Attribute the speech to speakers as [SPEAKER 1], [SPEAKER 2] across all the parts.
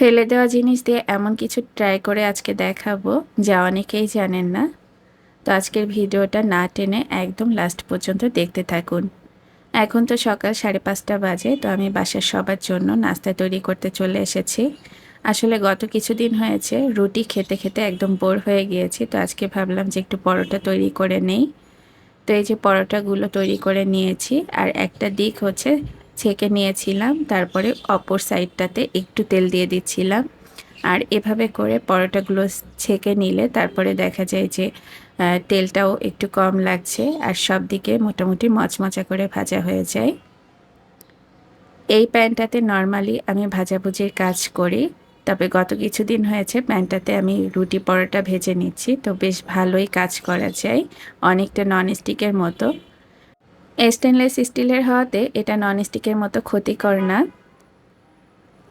[SPEAKER 1] ফেলে দেওয়া জিনিস দিয়ে এমন কিছু ট্রাই করে আজকে দেখাবো যা অনেকেই জানেন না। তো আজকের ভিডিওটা না টেনে একদম লাস্ট পর্যন্ত দেখতে থাকুন। এখন তো সকাল সাড়ে পাঁচটা বাজে, তো আমি বাসার সবার জন্য নাস্তা তৈরি করতে চলে এসেছি। আসলে গত কিছুদিন হয়েছে, রুটি খেতে খেতে একদম বোর হয়ে গিয়েছি, তো আজকে ভাবলাম যে একটু পরোটা তৈরি করে নেই। তো এই যে পরোটাগুলো তৈরি করে নিয়েছি, আর একটা দিক হচ্ছে ছেঁকে নিয়েছিলাম, তারপরে অপর সাইডটাতে একটু তেল দিয়ে দিচ্ছিলাম। আর এভাবে করে পরোটাগুলো ছেঁকে নিলে তারপরে দেখা যায় যে তেলটাও একটু কম লাগছে আর সব দিকে মোটামুটি মচমচা করে ভাজা হয়ে যায়। এই প্যানটাতে নর্মালি আমি ভাজাভুজির কাজ করি, তবে গত কিছুদিন হয়েছে প্যানটাতে আমি রুটি পরোটা ভেজে নিচ্ছি, তো বেশ ভালোই কাজ করা যায়। অনেকটা ননস্টিকের মতো। স্টেনলেস স্টিলের হওয়াতে এটা ননস্টিকের মতো ক্ষতিকর না।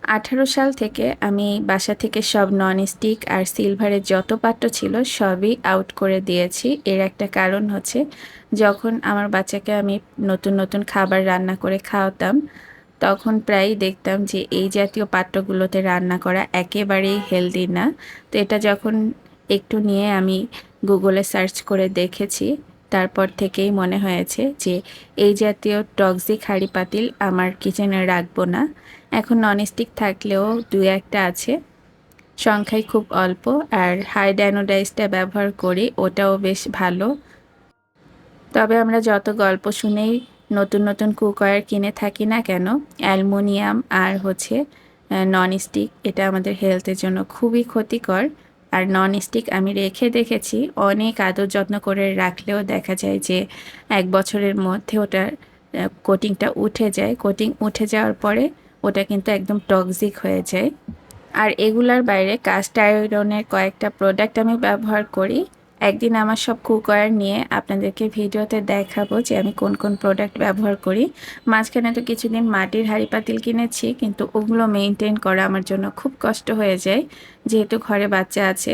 [SPEAKER 1] আঠারো সাল থেকে আমি বাসা থেকে সব ননস্টিক আর সিলভারের যত পাত্র ছিল সবই আউট করে দিয়েছি। এর একটা কারণ হচ্ছে, যখন আমার বাচ্চাকে আমি নতুন নতুন খাবার রান্না করে খাওয়াতাম, তখন প্রায়ই দেখতাম যে এই জাতীয় পাত্রগুলোতে রান্না করা একেবারেই হেলদি না। তো এটা যখন একটু নিয়ে আমি গুগলে সার্চ করে দেখেছি তারপর থেকেই মনে হয়েছে যে, এই জাতীয় টক্সিক হাঁড়ি পাতিল আমার কিচেনে রাখব না। এখন ননস্টিক থাকলেও দু একটা আছে। সংখ্যায় খুব অল্প আর হাই ড্যানোডাইজটা ব্যবহার করি, ওটাও বেশ ভালো। তবে আমরা যত গল্প শুনেই নতুন নতুন কুকওয়্যার কিনে থাকি না কেন, অ্যালমোনিয়াম আর হচ্ছে ননস্টিক এটা আমাদের হেলথের জন্য খুবই ক্ষতিকর। আর নন স্টিক আমি রেখে দেখেছি। অনেক আদর যত্ন করে রাখলেও দেখা যায় যে এক বছরের মধ্যে ওটার কোটিংটা উঠে যায়। কোটিং উঠে যাওয়ার পরে ওটা কিন্তু একদম টক্সিক হয়ে যায়। আর এগুলার বাইরে কাস্ট আয়রনের কয়েকটা প্রোডাক্ট আমি ব্যবহার করি। একদিন আমার সব কুকওয়্যার নিয়ে আপনাদেরকে ভিডিওতে দেখাবো যে আমি কোন কোন প্রোডাক্ট ব্যবহার করি। মাঝখানে তো কিছুদিন মাটির হাঁড়ি পাতিল কিনেছি, কিন্তু ওগুলো মেনটেন করা আমার জন্য খুব কষ্ট হয়ে যায়, যেহেতু ঘরে বাচ্চা আছে।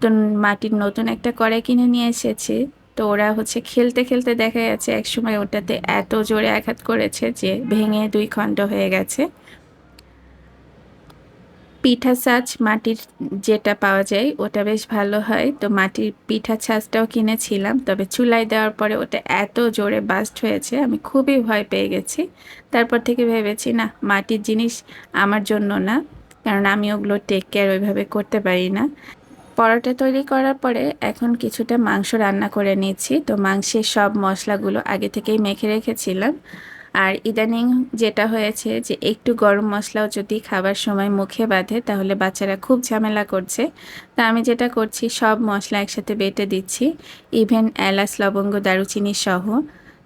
[SPEAKER 1] তো মাটির নতুন একটা কড়াই কিনে নিয়ে এসেছি। তো ওরা হচ্ছে খেলতে খেলতে দেখা যাচ্ছে, একসময় ওটাতে এত জোরে আঘাত করেছে যে ভেঙে দুই খণ্ড হয়ে গেছে। পিঠা ছাঁচ মাটির যেটা পাওয়া যায়, ওটা বেশ ভালো হয়। তো মাটির পিঠা ছাঁচটাও কিনেছিলাম, তবে চুলায় দেওয়ার পরে ওটা এত জোরে বাস্ট হয়েছে, আমি খুবই ভয় পেয়ে গেছি। তারপর থেকে ভেবেছি, না, মাটির জিনিস আমার জন্য না, কারণ আমি ওগুলো টেক কেয়ার ওইভাবে করতে পারি না। পরোটা তৈরি করার পরে এখন কিছুটা মাংস রান্না করে নিচ্ছি। তো মাংসের সব মশলাগুলো আগে থেকেই মেখে রেখেছিলাম। আর ইদানিং যেটা হয়েছে যে একটু গরম মশলাও যদি খাবার সময় মুখে বাঁধে, তাহলে বাচ্চারা খুব ঝামেলা করছে। তা আমি যেটা করছি, সব মশলা একসাথে বেটে দিচ্ছি ইভেন এলাচ, লবঙ্গ, দারুচিনি সহ।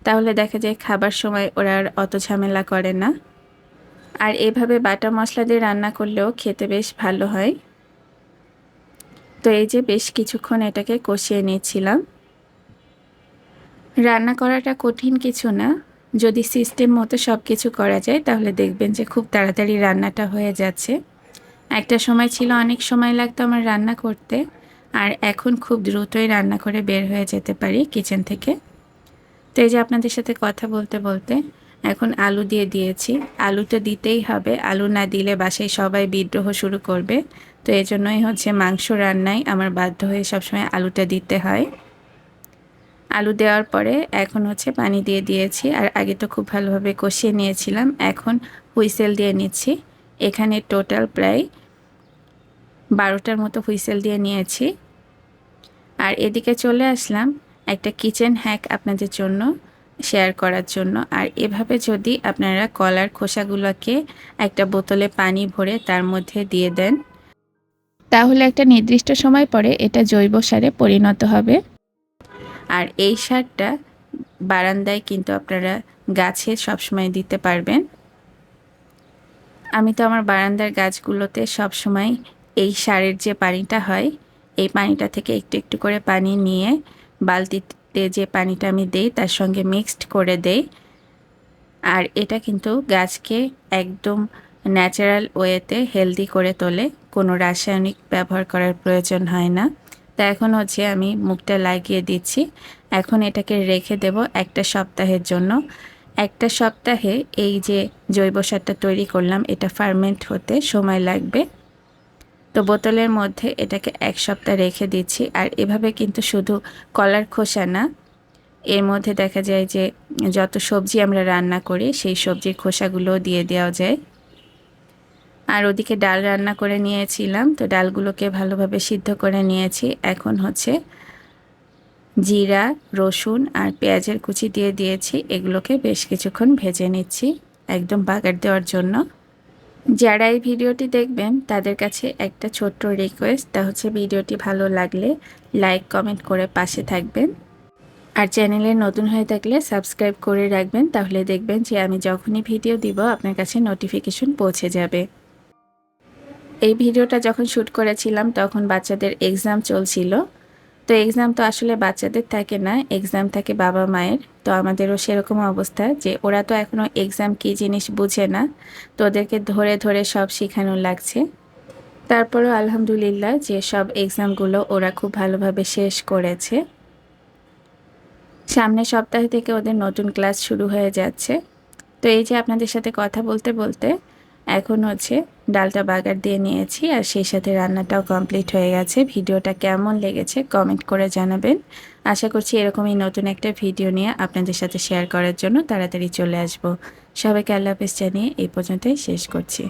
[SPEAKER 1] তাহলে দেখা যায় খাবার সময় ওরা আর অত ঝামেলা করে না। আর এভাবে বাটা মশলা দিয়ে রান্না করলেও খেতে বেশ ভালো হয়। তো এই যে বেশ কিছুক্ষণ এটাকে কষিয়ে নিয়েছিলাম। রান্না করাটা কঠিন কিছু না। যদি সিস্টেম মতো সব কিছু করা যায়, তাহলে দেখবেন যে খুব তাড়াতাড়ি রান্নাটা হয়ে যাচ্ছে। একটা সময় ছিল, অনেক সময় লাগতো আমার রান্না করতে। আর এখন খুব দ্রুতই রান্না করে বের হয়ে যেতে পারি কিচেন থেকে। তো এই যে আপনাদের সাথে কথা বলতে বলতে, এখন আলু দিয়ে দিয়েছি। আলুটা দিতেই হবে। আলু না দিলে বাসায় সবাই বিদ্রোহ শুরু করবে। তো এই জন্যই হচ্ছে মাংস রান্নায় আমার বাধ্য হয়ে সবসময় আলুটা দিতে হয়। আলু দেওয়ার পরে এখন হচ্ছে পানি দিয়ে দিয়েছি। আর আগে তো খুব ভালোভাবে কষিয়ে নিয়েছিলাম, এখন হুইসেল দিয়ে নিচ্ছি। এখানে টোটাল প্রায় বারোটার মতো হুইসেল দিয়ে নিয়েছি। আর এদিকে চলে আসলাম একটা কিচেন হ্যাক আপনাদের জন্য শেয়ার করার জন্য। আর এভাবে যদি আপনারা কলার খোসাগুলোকে একটা বোতলে পানি ভরে তার মধ্যে দিয়ে দেন, তাহলে একটা নির্দিষ্ট সময় পরে এটা জৈব সারে পরিণত হবে। আর এই সারটা বারান্দায় কিন্তু আপনারা গাছে সবসময় দিতে পারবেন। আমি তো আমার বারান্দার গাছগুলোতে সবসময় এই সারের যে পানিটা হয়, এই পানিটা থেকে একটু একটু করে পানি নিয়ে বালতিতে যে পানিটা আমি দেই, তার সঙ্গে মিক্সড করে দেই। আর এটা কিন্তু গাছকে একদম ন্যাচারাল ওয়েতে হেলদি করে তোলে, কোনো রাসায়নিক ব্যবহার করার প্রয়োজন হয় না। তা এখন হচ্ছে আমি মুখটা লাগিয়ে দিচ্ছি। এখন এটাকে রেখে দেব একটা সপ্তাহের জন্য। একটা সপ্তাহে এই যে জৈব সারটা তৈরি করলাম, এটা ফার্মেন্ট হতে সময় লাগবে। তো বোতলের মধ্যে এটাকে এক সপ্তাহ রেখে দিচ্ছি। আর এভাবে কিন্তু শুধু কলার খোসা না, এর মধ্যে দেখা যায় যে যত সবজি আমরা রান্না করি, সেই সবজির খোসাগুলোও দিয়ে দেওয়া যায়। আর ওদিকে ডাল রান্না করে নিয়েছিলাম, তো ডালগুলোকে ভালোভাবে সিদ্ধ করে নিয়েছি। এখন হচ্ছে জিরা, রসুন আর পেঁয়াজের কুচি দিয়ে দিয়েছি, এগুলোকে বেশ কিছুক্ষণ ভেজে নিচ্ছি একদম বাগার দেওয়ার জন্য। যারা এই ভিডিওটি দেখবেন, তাদের কাছে একটা ছোট্ট রিকোয়েস্ট তা হচ্ছে ভিডিওটি ভালো লাগলে লাইক কমেন্ট করে পাশে থাকবেন। আর চ্যানেলে নতুন হয়ে থাকলে সাবস্ক্রাইব করে রাখবেন, তাহলে দেখবেন যে আমি যখনই ভিডিও দিব, আপনার কাছে নোটিফিকেশন পৌঁছে যাবে। এই ভিডিওটা যখন শ্যুট করেছিলাম, তখন বাচ্চাদের এক্সাম চলছিল। তো এক্সাম তো আসলে বাচ্চাদের থাকে না এক্সাম থাকে বাবা মায়ের। তো আমাদেরও সেরকম অবস্থা যে ওরা তো এখনও এক্সাম কী জিনিস বুঝে না। তো ওদেরকে ধরে ধরে সব শেখানো লাগছে। তারপরও আলহামদুলিল্লাহ যে সব এক্সামগুলো ওরা খুব ভালোভাবে শেষ করেছে। সামনের সপ্তাহ থেকে ওদের নতুন ক্লাস শুরু হয়ে যাচ্ছে। তো এই যে আপনাদের সাথে কথা বলতে বলতে এখন হচ্ছে ডালটা বাগার দিয়ে নিয়েছি আর সেই সাথে রান্নাটাও কমপ্লিট হয়ে গেছে। ভিডিওটা কেমন লেগেছে কমেন্ট করে জানাবেন। আশা করছি এরকমই নতুন একটা ভিডিও নিয়ে আপনাদের সাথে শেয়ার করার জন্য তাড়াতাড়ি চলে আসব। সবাইকে আল্লাহ হাফেজ জানিয়ে এই পর্যন্তই শেষ করছি।